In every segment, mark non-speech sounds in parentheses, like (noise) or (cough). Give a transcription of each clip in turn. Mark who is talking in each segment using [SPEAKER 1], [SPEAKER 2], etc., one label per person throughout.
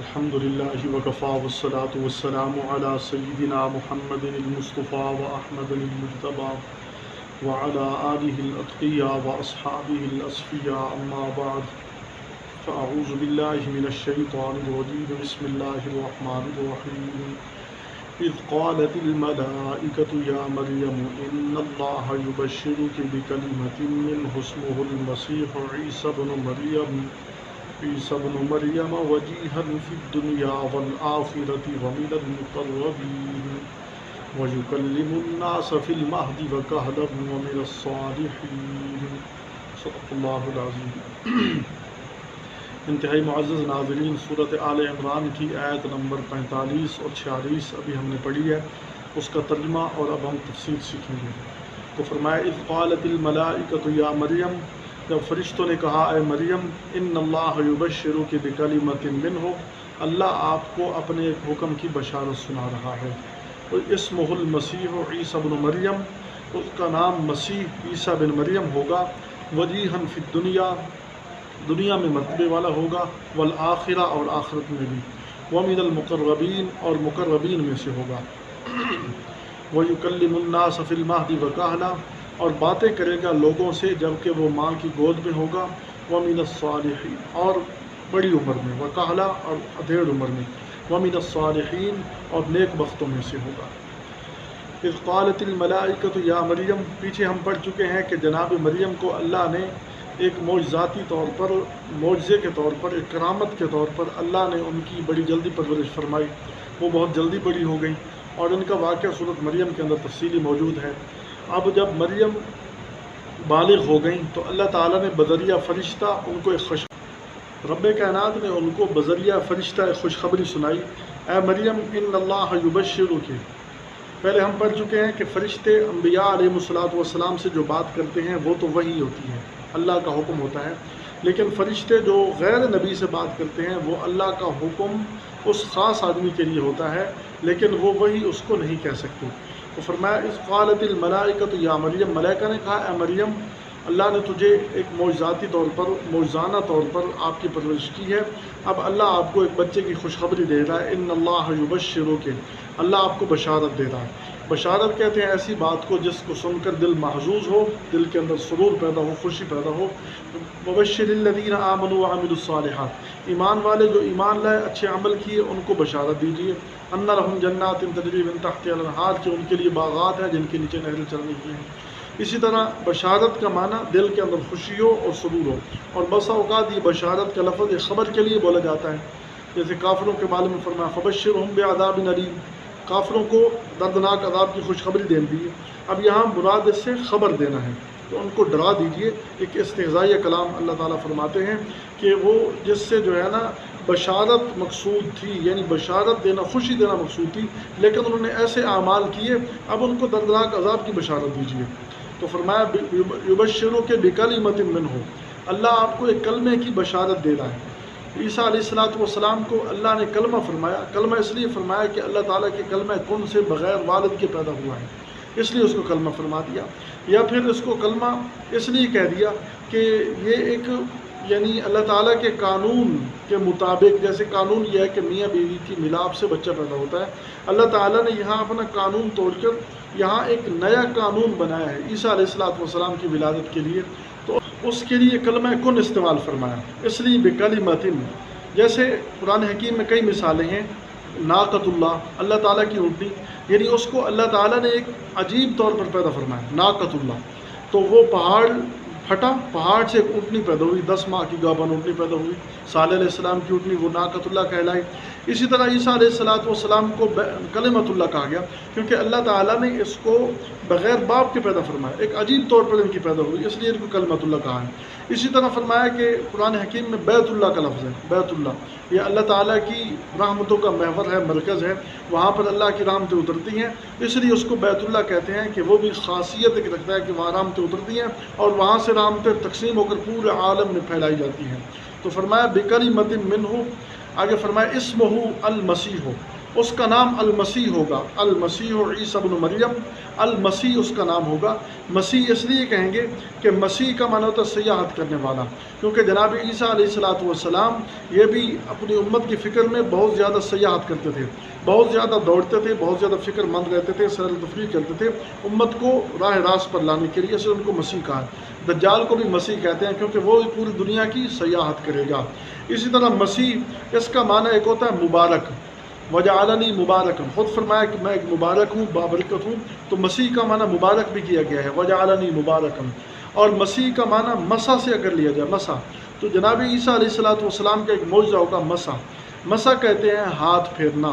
[SPEAKER 1] الحمد لله وكفى والصلاة والسلام على سيدنا محمد المصطفى وأحمد المجتبى وعلى آله الأتقياء وأصحابه الأصفياء. أما بعد، فأعوذ بالله من الشيطان الرجيم. بسم الله الرحمن الرحيم. إذ قالت الملائكة، يا مريم، إن الله يبشرك بكلمة منه اسمه المسيح عيسى بن مريم. عيسى بن مريم وجيها في الدنيا والآخرة ومن المقربين ويكلم الناس في المهد وكهلا ومن الصالحين صدق الله العظيم انتہائی معزز ناظرین صورت آل عمران کی آیت نمبر پینتالیس اور چھیالیس ابھی ہم نے پڑھی ہے، اس کا ترجمہ اور اب ہم تفصیل سیکھیں گے۔ تو فرمایا، اذ قالت الملائکۃ یا مریم جب فرشتوں نے کہا، اے مریم، ان اللہ یبشرو کی بکلمت من ہو، اللہ آپ کو اپنے ایک حکم کی بشارت سنا رہا ہے۔ اسمہ المسیح عیسیٰ بن مریم، اس کا نام مسیح عیسیٰ بن مریم ہوگا۔ وجیحن فی الدنیا، دنیا میں مرتبے والا ہوگا، والآخرہ اور آخرت میں بھی۔ ومن المقربین اور مقربین میں سے ہوگا۔ (clears throat) وَيُكَلِّمُ النَّاسَ فِي الْمَهْدِ وَكَهْلًا اور باتیں کرے گا لوگوں سے جبکہ وہ ماں کی گود میں ہوگا۔ وَمِنَ الصَّالِحِينَ، اور بڑی عمر میں وکہلا اور ادھیڑ عمر میں۔ وَمِنَ الصَّالِحِينَ، اور نیک بختوں میں سے ہوگا۔ اذ قالت الملائکۃ یا مریم، پیچھے ہم پڑھ چکے ہیں کہ جناب مریم کو اللہ نے ایک معجزاتی طور پر، معجزے کے طور پر، ایک کرامت کے طور پر اللہ نے ان کی بڑی جلدی پرورش فرمائی۔ وہ بہت جلدی بڑی ہو گئی اور ان کا واقعہ صورت مریم کے اندر تفصیلی موجود ہے۔ اب جب مریم بالغ ہو گئیں تو اللہ تعالیٰ نے بذریعہ فرشتہ ان کو ایک خوش رب کائنات نے ان کو بذریعہ فرشتہ ایک خوشخبری سنائی۔ اے مریم، ان اللہ یبشرو کے پہلے ہم پڑھ چکے ہیں کہ فرشتے انبیاء علیہ الصلاۃ والسلام سے جو بات کرتے ہیں وہ تو وہی ہوتی ہے اللہ کا حکم ہوتا ہے۔ لیکن فرشتے جو غیر نبی سے بات کرتے ہیں وہ اللہ کا حکم اس خاص آدمی کے لیے ہوتا ہے، لیکن وہ وہی اس کو نہیں کہہ سکتے۔ تو فرمایا اس قالت الملائکۃ، یا مریم، ملائکہ نے کہا، اے مریم، اللہ نے تجھے ایک معجزاتی طور پر موجزانہ طور پر آپ کی پرورش کی ہے۔ اب اللہ آپ کو ایک بچے کی خوشخبری دے رہا ہے۔ ان اللہ یبشرو کے اللہ آپ کو بشارت دے رہا ہے۔ بشارت کہتے ہیں ایسی بات کو جس کو سن کر دل محظوظ ہو، دل کے اندر سرور پیدا ہو، خوشی پیدا ہو۔ مبشر الدین آمن و عامل الصالحات۔ ایمان والے جو ایمان لائے، اچھے عمل کیے، ان کو بشارت دیجیے۔ ان رحم جنات ان تجریب ان تحت الحال کے ان کے لیے باغات ہیں جن کے نیچے نہریں چلنے کی ہیں۔ اسی طرح بشارت کا معنی دل کے اندر خوشی ہو اور سرور ہو۔ اور بسا اوقات یہ بشارت کا لفظ ایک خبر کے لیے بولا جاتا ہے۔ جیسے کافروں کے بارے میں فرمایا فبشر ہم بے عذاب کافروں کو دردناک عذاب کی خوشخبری دے دی اب یہاں مراد اس سے خبر دینا ہے۔ تو ان کو ڈرا دیجیے ایک استغذائی کلام اللہ تعالیٰ فرماتے ہیں کہ وہ جس سے جو ہے نا بشارت مقصود تھی یعنی بشارت دینا، خوشی دینا مقصود تھی، لیکن انہوں نے ایسے اعمال کیے، اب ان کو دردناک عذاب کی بشارت دیجیے تو فرمایا یبشروں کے بکلی متن من ہو اللہ آپ کو ایک کلمے کی بشارت دے رہا ہے۔ عیسیٰ علیہ السلاۃ والسلام کو اللہ نے کلمہ فرمایا، کلمہ اس لیے فرمایا کہ اللہ تعالیٰ کے کلمہ کن سے بغیر والد کے پیدا ہوا ہے۔ اس لیے اس کو کلمہ فرما دیا۔ یا پھر اس کو کلمہ اس لیے کہہ دیا کہ یہ ایک یعنی اللہ تعالیٰ کے قانون کے مطابق، جیسے قانون یہ ہے کہ میاں بیوی کی ملاپ سے بچہ پیدا ہوتا ہے۔ اللہ تعالیٰ نے یہاں اپنا قانون توڑ کر یہاں ایک نیا قانون بنایا ہے عیسیٰ علیہ السلاۃ والسلام کی ولادت کے لیے۔ اس کے لیے کلمہ کن استعمال فرمایا؟ اس لیے بکلی متن جیسے قرآن حکیم میں کئی مثالیں ہیں ناقت اللہ اللہ تعالیٰ کی اونٹنی یعنی اس کو اللہ تعالیٰ نے ایک عجیب طور پر پیدا فرمایا ناقت اللہ۔ تو وہ پہاڑ پھٹا، پہاڑ سے ایک اونٹنی پیدا ہوئی، دس ماہ کی گابن اونٹنی پیدا ہوئی۔ صالح علیہ السلام کی اونٹنی وہ ناقت اللہ کہلائی اسی طرح عیسیٰ علیہ السلاۃ والسلام کو کلمت اللہ کہا گیا، کیونکہ اللہ تعالیٰ نے اس کو بغیر باپ کے پیدا فرمایا، ایک عجیب طور پر ان کی پیدا ہوئی، اس لیے ان کو کلمت اللہ کہا ہے۔ اسی طرح فرمایا کہ قرآن حکیم میں بیت اللہ کا لفظ ہے، بیت اللہ۔ یہ اللہ تعالیٰ کی رحمتوں کا محور ہے، مرکز ہے، وہاں پر اللہ کی رحمتیں اترتی ہیں۔ اس لیے اس کو بیت اللہ کہتے ہیں کہ وہ بھی خاصیت ایک رکھتا ہے کہ وہاں رحمتیں اترتی ہیں اور وہاں سے رحمتیں تقسیم ہو کر پورے عالم میں پھیلائی جاتی ہیں۔ تو فرمایا بکری متن من ہو آگے فرمایا اسم ہو المسیح ہو اس کا نام المسیح ہوگا۔ المسیح عیسی بن مریم۔ المسیح اس کا نام ہوگا۔ مسیح اس لیے کہیں گے کہ مسیح کا معنی ہوتا ہے سیاحت کرنے والا۔ کیونکہ جناب عیسیٰ علیہ السلاۃ والسلام یہ بھی اپنی امت کی فکر میں بہت زیادہ سیاحت کرتے تھے۔ بہت زیادہ دوڑتے تھے، بہت زیادہ فکر مند رہتے تھے سیر تفریح کرتے تھے۔ امت کو راہ راست پر لانے کے لیے اسے ان کو مسیح کہا دجال کو بھی مسیح کہتے ہیں کیونکہ وہ پوری دنیا کی سیاحت کرے گا۔ اسی طرح مسیح اس کا معنی ایک ہوتا ہے مبارک۔ وجہ عالنی مبارک خود فرمایا کہ میں ایک مبارک ہوں، بابرکت ہوں۔ تو مسیح کا معنی مبارک بھی کیا گیا ہے۔ وجہ عالنی مبارک اور مسیح کا معنی مسا سے اگر لیا جائے، مسا۔ تو جناب عیسیٰ علیہ السلاۃ والسلام کا ایک معجزہ ہوگا مسا۔ مسا کہتے ہیں ہاتھ پھیرنا۔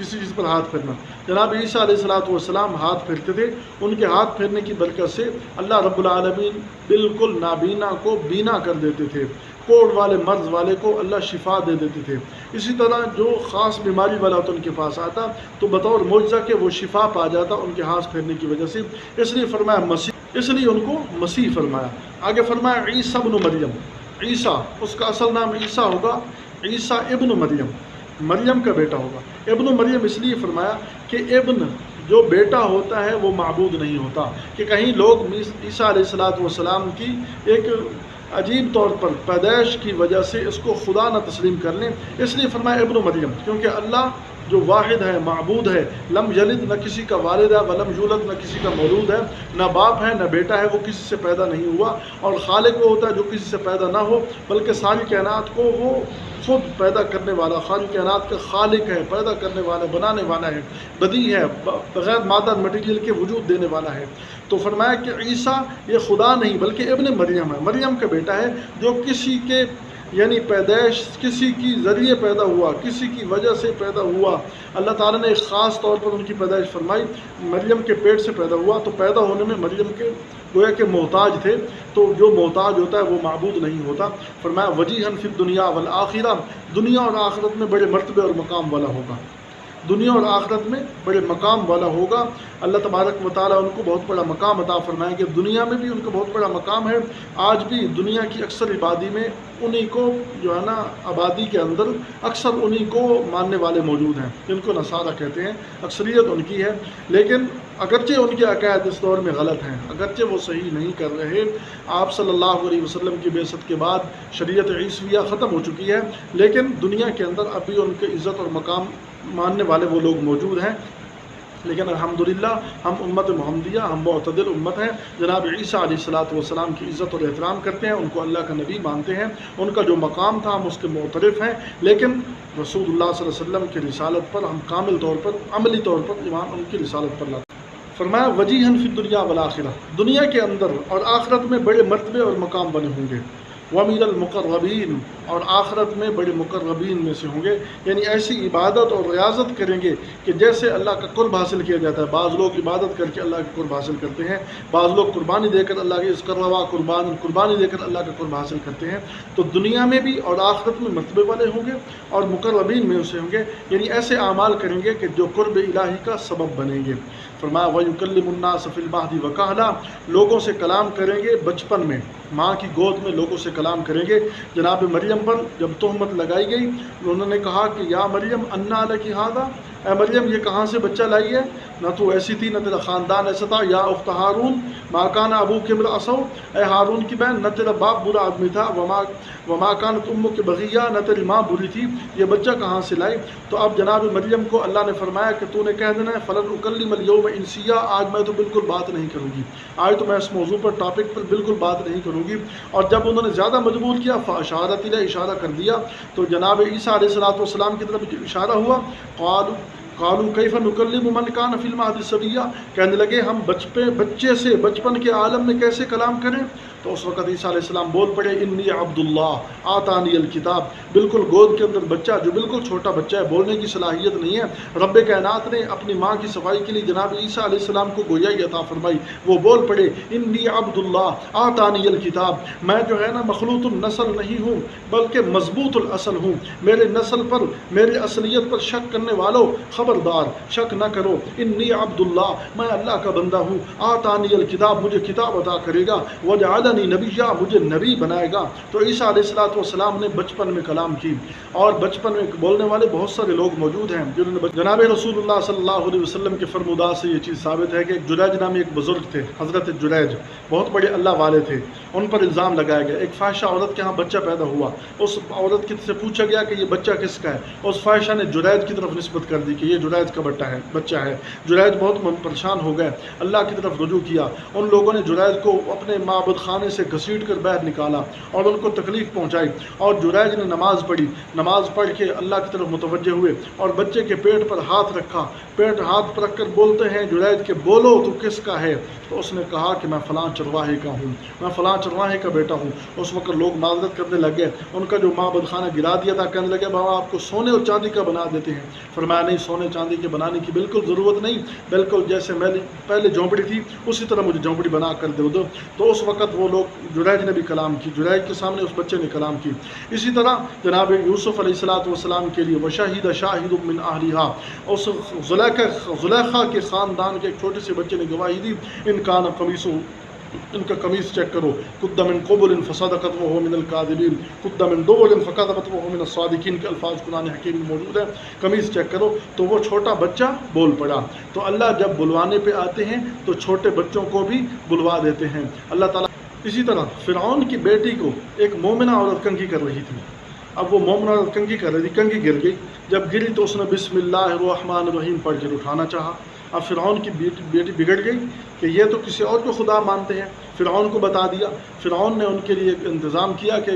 [SPEAKER 1] کسی چیز پر ہاتھ پھیرنا۔ جناب عیسیٰ علیہ السلاۃ والسلام ہاتھ پھیرتے تھے، ان کے ہاتھ پھیرنے کی برکت سے اللہ رب العالمین بالکل نابینا کو بینا کر دیتے تھے۔ کوڑ والے، مرض والے کو اللہ شفا دے دیتے تھے۔ اسی طرح جو خاص بیماری والا ہوتا ان کے پاس آتا، تو بطور معجزہ کہ وہ شفا پا جاتا ان کے ہاتھ پھیرنے کی وجہ سے۔ اس لیے فرمایا مسیح، اس لیے ان کو مسیح فرمایا۔ آگے فرمایا عیسیٰ ابن مریم۔ عیسیٰ، اس کا اصل نام عیسیٰ ہوگا، عیسیٰ ابن مریم۔ مریم کا بیٹا ہوگا۔ ابن مریم اس لیے فرمایا کہ ابن جو بیٹا ہوتا ہے وہ معبود نہیں ہوتا۔ کہ کہیں لوگ عیسیٰ علیہ السلاۃ والسلام کی ایک عجیب طور پر پیدائش کی وجہ سے اس کو خدا نہ تسلیم کر لیں۔ اس لیے فرمایا ابن مریم، کیونکہ اللہ جو واحد ہے، معبود ہے، لم یلد نہ کسی کا والد ہے، ولم یولد نہ کسی کا مولود ہے، نہ باپ ہے، نہ بیٹا ہے، وہ کسی سے پیدا نہیں ہوا۔ اور خالق وہ ہوتا ہے جو کسی سے پیدا نہ ہو، بلکہ ساری کائنات کو وہ خود پیدا کرنے والا خالی کائنات کا خالق ہے، پیدا کرنے والا، بنانے والا ہے، بدی ہے، بغیر مادہ مٹیریل کے وجود دینے والا ہے۔ تو فرمایا کہ عیسیٰ یہ خدا نہیں، بلکہ ابن مریم ہے۔ مریم کا بیٹا ہے جو کسی کے یعنی پیدائش کسی کی ذریعے پیدا ہوا، کسی کی وجہ سے پیدا ہوا۔ اللہ تعالیٰ نے ایک خاص طور پر ان کی پیدائش فرمائی، مریم کے پیٹ سے پیدا ہوا۔ تو پیدا ہونے میں مریم کے گویا کہ محتاج تھے، تو جو محتاج ہوتا ہے وہ معبود نہیں ہوتا۔ فرمایا وجی فی دنیا والآخرہ، دنیا اور آخرت میں بڑے مرتبے اور مقام والا ہوگا۔ دنیا اور آخرت میں بڑے مقام والا ہوگا۔ اللہ تبارک و تعالیٰ ان کو بہت بڑا مقام عطا فرمائیں گے دنیا میں بھی ان کا بہت بڑا مقام ہے۔ آج بھی دنیا کی اکثر عبادی میں انہی کو جو ہے نا آبادی کے اندر اکثر انہی کو ماننے والے موجود ہیں۔ جن کو نصارہ کہتے ہیں، اکثریت ان کی ہے۔ لیکن اگرچہ ان کے عقائد اس دور میں غلط ہیں، اگرچہ وہ صحیح نہیں کر رہے، آپ صلی اللہ علیہ وسلم کی بیست کے بعد شریعت عیسویہ ختم ہو چکی ہے، لیکن دنیا کے اندر اب بھی ان کے عزت اور مقام ماننے والے وہ لوگ موجود ہیں۔ لیکن الحمدللہ ہم امت محمدیہ، ہم معتدل امت ہیں۔ جناب عیسیٰ علیہ السلاۃ والسلام کی عزت اور احترام کرتے ہیں، ان کو اللہ کا نبی مانتے ہیں۔ ان کا جو مقام تھا، ہم اس کے معترف ہیں۔ لیکن رسول اللہ صلی اللہ علیہ وسلم کی رسالت پر ہم کامل طور پر، عملی طور پر ایمان ان کی رسالت پر لاتے ہیں۔ فرمایا وجی فی دنیا والآخرہ۔ دنیا کے اندر اور آخرت میں بڑے مرتبے اور مقام بنے ہوں گے۔ ومیر المقربین اور آخرت میں بڑے مقربین میں سے ہوں گے۔ یعنی ایسی عبادت اور ریاضت کریں گے کہ جیسے اللہ کا قرب حاصل کیا جاتا ہے۔ بعض لوگ عبادت کر کے اللہ کا قرب حاصل کرتے ہیں، بعض لوگ قربانی دے کر اللہ کے اس کروا قربان، قربانی دے کر اللہ کا قرب حاصل کرتے ہیں۔ تو دنیا میں بھی اور آخرت میں مرتبے والے ہوں گے اور مقربین میں اسے ہوں گے۔ یعنی ایسے اعمال کریں گے کہ جو قرب الہی کا سبب بنیں گے۔ فرمایا، وَيُكَلِّمُ النَّاسَ فِي الْمَهْدِ وَكَهْلًا۔ لوگوں سے کلام کریں گے بچپن میں۔ ماں کی گود میں لوگوں سے کلام کریں گے۔ جناب مریم پر جب تہمت لگائی گئی، انہوں نے کہا کہ، یا مریم، انا علیہ کی ہادہ اے مریم، یہ کہاں سے بچہ لائی ہے؟ نہ تو ایسی تھی، نہ تیرا خاندان ایسا تھا۔ یا اخت ہارون ماں کان ابو کے مر اصو اے ہارون کی بہن، نہ تیرا باپ برا آدمی تھا۔ وما وما کان تم کے بغیہ نہ تیری ماں بری تھی۔ یہ بچہ کہاں سے لائی؟ تو اب جناب مریم کو اللہ نے فرمایا کہ تو نے کہہ دینا ہے فلاں اکلم اليوم انسیا۔ آج میں تو بالکل بات نہیں کروں گی۔ آج تو میں اس موضوع پر ٹاپک پر بالکل بات نہیں کروں گی۔ اور جب انہوں نے زیادہ مجبور کیا اشارت اشارہ کر دیا۔ تو جناب عیسیٰ علیہ السلاۃ والسلام کی طرف اشارہ ہوا قالو قالو کیف نکلم من کان فی المہد صبیہ کہنے لگے، ہم بچپے بچے سے بچپن کے عالم میں کیسے کلام کریں؟ تو اس وقت عیسیٰ علیہ السلام بول پڑے، انی عبداللہ، آتانی الکتاب بالکل گود کے اندر بچہ، جو بالکل چھوٹا بچہ ہے، بولنے کی صلاحیت نہیں ہے۔ رب کائنات نے اپنی ماں کی صفائی کے لیے جناب عیسیٰ علیہ السلام کو گویا عطا فرمائی۔ وہ بول پڑے، انی عبداللہ، آتانی الکتاب میں جو ہے نا، مخلوط النسل نہیں ہوں، بلکہ مضبوط الاصل ہوں۔ میرے نسل پر، میرے اصلیت پر شک کرنے والوں، خبر خبردار، شک نہ کرو، انی عبداللہ، میں اللہ کا بندہ ہوں، آتانی الکتاب مجھے کتاب عطا کرے گا وجعل جعلنی نبیہ مجھے نبی بنائے گا. تو عیسیٰ علیہ السلاۃ والسلام نے بچپن میں کلام کی، اور بچپن میں بولنے والے بہت سارے لوگ موجود ہیں، جنہوں نے جناب رسول اللہ صلی اللہ علیہ وسلم کے فرمودات سے یہ چیز ثابت ہے کہ ایک جریج نامی ایک بزرگ تھے، حضرت جریج، بہت بڑے اللہ والے تھے۔ ان پر الزام لگایا گیا۔ ایک فاحشہ عورت کے ہاں بچہ پیدا ہوا۔ اس عورت کی سے پوچھا گیا کہ یہ بچہ کس کا ہے؟ اس فاحشہ نے جریج کی طرف نسبت کر دی کہ یہ جریج کا بٹا ہے، بچہ ہے۔ جریج بہت پریشان ہو گئے۔ اللہ کی طرف رجوع کیا۔ ان لوگوں نے جریج کو اپنے معبد خانے سے گھسیٹ کر باہر نکالا اور ان کو تکلیف پہنچائی۔ اور جریج نے نماز پڑھی۔ نماز پڑھ کے اللہ کی طرف متوجہ ہوئے اور بچے کے پیٹ پر ہاتھ رکھا۔ پیٹ ہاتھ پر رکھ کر بولتے ہیں جریج کہ بولو تو کس کا ہے؟ تو اس نے کہا کہ میں فلاں چرواہے کا ہوں، میں فلاں چرواہے کا بیٹا ہوں۔ اس وقت لوگ معذرت کرنے لگے، ان کا جو معبد خانہ گرا دیا تھا، کہنے لگے، بابا، آپ کو سونے اور چاندی کا بنا دیتے ہیں۔ فرمایا، نہیں، سونے چاندی کے بنانے کی بالکل ضرورت نہیں، بالکل جیسے میں پہلے جھونپڑی تھی، اسی طرح مجھے جھونپڑی بنا کر دے دو۔ تو اس وقت وہ لوگ جریج نے بھی کلام کی، جریج کے سامنے اس بچے نے کلام کی۔ اسی طرح جناب یوسف علیہ السلاۃ والسلام کے لیے وشاہد شاہد من اہلیہ اس زلیخہ زلیخہ کے خاندان کے ایک چھوٹے سے بچے نے گواہی دی، ان کا قمیص، ان کا قمیص چیک کرو۔ قد من قبل فصدقت وہ من القاذبین قد من دول فقدبت وہ من الصادقین۔ کے الفاظ قرآن حکیم میں موجود ہیں۔ قمیص چیک کرو۔ تو وہ چھوٹا بچہ بول پڑا۔ تو اللہ جب بلوانے پہ آتے ہیں، تو چھوٹے بچوں کو بھی بلوا دیتے ہیں۔ اللہ تعالیٰ اسی طرح فرعون کی بیٹی کو ایک مومنہ عورت کنگھی کر رہی تھی۔ اب وہ مومنہ عورت کنگھی کر رہی تھی، کنگھی گر گئی۔ جب گری تو اس نے بسم اللہ الرحمن الرحیم پڑھ کر اٹھانا چاہا۔ اب فرعون کی بیٹی بیٹی بگڑ گئی کہ یہ تو کسی اور کو خدا مانتے ہیں۔ فرعون کو بتا دیا۔ فرعون نے ان کے لیے ایک انتظام کیا کہ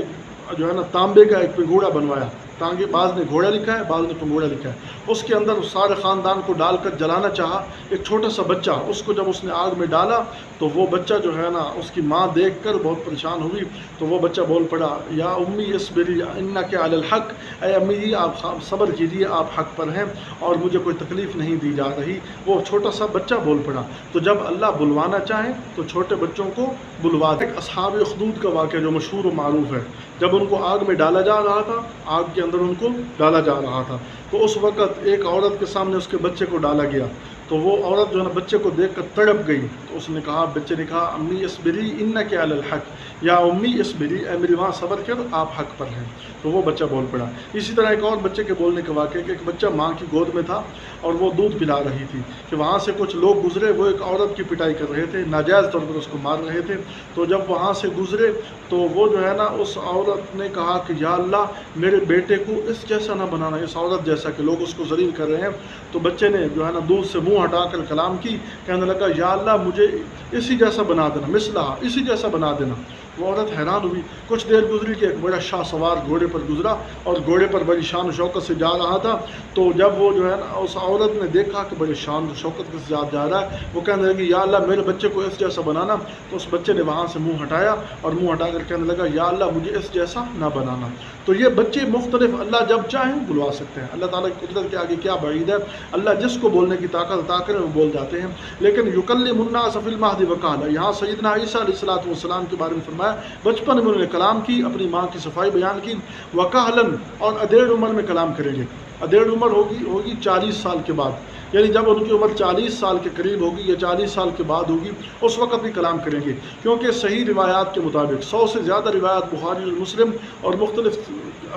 [SPEAKER 1] جو ہے نا تانبے کا ایک پگوڑا بنوایا۔ تانگے بعض نے گھوڑا لکھا ہے، بعض نے پنگوڑا لکھا ہے۔ اس کے اندر سارے خاندان کو ڈال کر جلانا چاہا، ایک چھوٹا سا بچہ۔ اس کو جب اس نے آگ میں ڈالا، تو وہ بچہ جو ہے نا، اس کی ماں دیکھ کر بہت پریشان ہوئی تو وہ بچہ بول پڑا، یا امی اس بری ان کے الحق۔ اے امی جی آپ صبر کیجیے، آپ حق پر ہیں اور مجھے کوئی تکلیف نہیں دی جا رہی۔ وہ چھوٹا سا بچہ بول پڑا۔ تو جب اللہ بلوانا چاہے تو چھوٹے بچوں کو بلوا دے۔ اصحاب خدود کا واقعہ جو مشہور و معروف ہے۔ جب ان کو آگ میں ڈالا جا رہا تھا، آگ کے اندر ان کو ڈالا جا رہا تھا۔ تو اس وقت ایک عورت کے سامنے اس کے بچے کو ڈالا گیا۔ تو وہ عورت جو ہے نا بچے کو دیکھ کر تڑپ گئی۔ تو اس نے کہا، بچے نے کہا، امی اس بری ان کے الحق۔ یا امی اس بری اے میری وہاں صبر کر، آپ حق پر ہیں۔ تو وہ بچہ بول پڑا۔ اسی طرح ایک اور بچے کے بولنے کے واقعے کہ ایک بچہ ماں کی گود میں تھا اور وہ دودھ پلا رہی تھی کہ وہاں سے کچھ لوگ گزرے، وہ ایک عورت کی پٹائی کر رہے تھے، ناجائز طور پر اس کو مار رہے تھے۔ تو جب وہاں سے گزرے تو وہ جو ہے نا، اس عورت نے کہا کہ یا اللہ، میرے بیٹے کو اس جیسا نہ بنانا، اس عورت جیسا کہ لوگ اس کو ذلیل کر رہے ہیں۔ تو بچے نے جو ہے نا دودھ سے منہ ہٹا کر کلام کی، کہنے لگا، یا اللہ مجھے اسی جیسا بنا دینا مسلح اسی جیسا بنا دینا۔ وہ عورت حیران ہوئی۔ کچھ دیر گزری کہ ایک بڑا شاہ سوار گھوڑے پر گزرا اور گھوڑے پر بڑی شان و شوکت سے جا رہا تھا۔ تو جب وہ جو ہے نا، اس عورت نے دیکھا کہ بڑی شان و شوکت کے ساتھ جا رہا ہے، وہ کہنے لگی، یا اللہ، میرے بچے کو اس جیسا بنانا۔ تو اس بچے نے وہاں سے منہ ہٹایا اور منہ ہٹا کر کہنے لگا، یا اللہ، مجھے اس جیسا نہ بنانا۔ تو یہ بچے مختلف اللہ جب چاہیں بلوا سکتے ہیں۔ اللہ تعالیٰ کی قدرت کے آگے کیا بعید ہے؟ اللہ جس کو بولنے کی طاقت عطا کرے، وہ بول جاتے ہیں۔ لیکن یوکل منا صفی المہدی وکال یہاں سیدنا عیسیٰ علیہ السلاۃ والسلام کے بارے میں فرمایا فرمایا بچپن میں انہوں نے کلام کی، اپنی ماں کی صفائی بیان کی۔ وکالن اور ادھیڑ عمر میں کلام کریں گے۔ ادھیڑ عمر ہوگی ہوگی چالیس سال کے بعد۔ یعنی جب ان کی عمر چالیس سال کے قریب ہوگی یا چالیس سال کے بعد ہوگی، اس وقت بھی کلام کریں گے۔ کیونکہ صحیح روایات کے مطابق، سو سے زیادہ روایات بخاری اور مسلم اور مختلف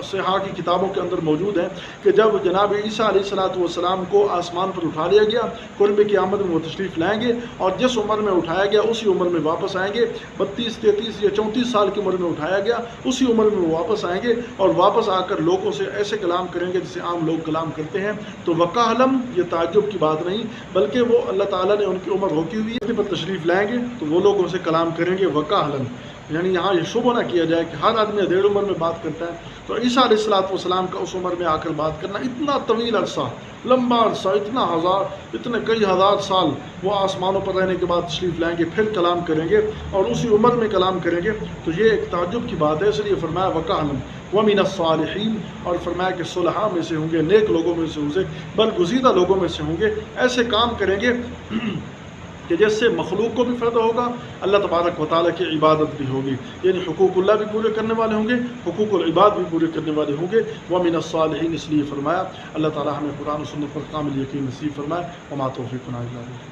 [SPEAKER 1] صحاح کی کتابوں کے اندر موجود ہیں کہ جب جناب عیسیٰ علیہ السلاۃ والسلام کو آسمان پر اٹھا لیا گیا، قرب کی آمد میں وہ تشریف لائیں گے اور جس عمر میں اٹھایا گیا، اسی عمر میں واپس آئیں گے۔ بتیس، تینتیس یا چونتیس سال کی عمر میں اٹھایا گیا، اسی عمر میں وہ واپس آئیں گے اور واپس آ کر لوگوں سے ایسے کلام کریں گے جسے عام لوگ کلام کرتے ہیں۔ تو وقع علم یہ تعجب کی بات نہیں، بلکہ وہ اللہ تعالیٰ نے ان کی عمر ہوتی ہوئی پر تشریف لائیں گے تو وہ لوگ ان سے کلام کریں گے۔ وقع علم یعنی یہاں یہ شبہ نہ کیا جائے کہ ہر آدمی ڈیڑھ عمر میں بات کرتا ہے تو عیسیٰ علیہ السلاۃ والسلام کا اس عمر میں آ کر بات کرنا اتنا طویل عرصہ، لمبا عرصہ، اتنا ہزار، اتنے کئی ہزار سال وہ آسمانوں پر رہنے کے بعد تشریف لائیں گے، پھر کلام کریں گے اور اسی عمر میں کلام کریں گے۔ تو یہ ایک تعجب کی بات ہے، اس لیے فرمایا وقع علم ومین الصالحین اور فرمایا کہ صلحہ میں سے ہوں گے، نیک لوگوں میں سے ہوں گے برگزیدہ لوگوں میں سے ہوں گے۔ ایسے کام کریں گے کہ جس سے مخلوق کو بھی فائدہ ہوگا، اللہ تبارک و تعالیٰ کی عبادت بھی ہوگی۔ یعنی حقوق اللہ بھی پورے کرنے والے ہوں گے، حقوق العباد بھی پورے کرنے والے ہوں گے۔ وہ الصالحین اس لیے فرمایا، اللہ تعالیٰ ہمیں قرآن و سنت پر کامل یقین نصیب فرمائے۔ وما توفیق اللہ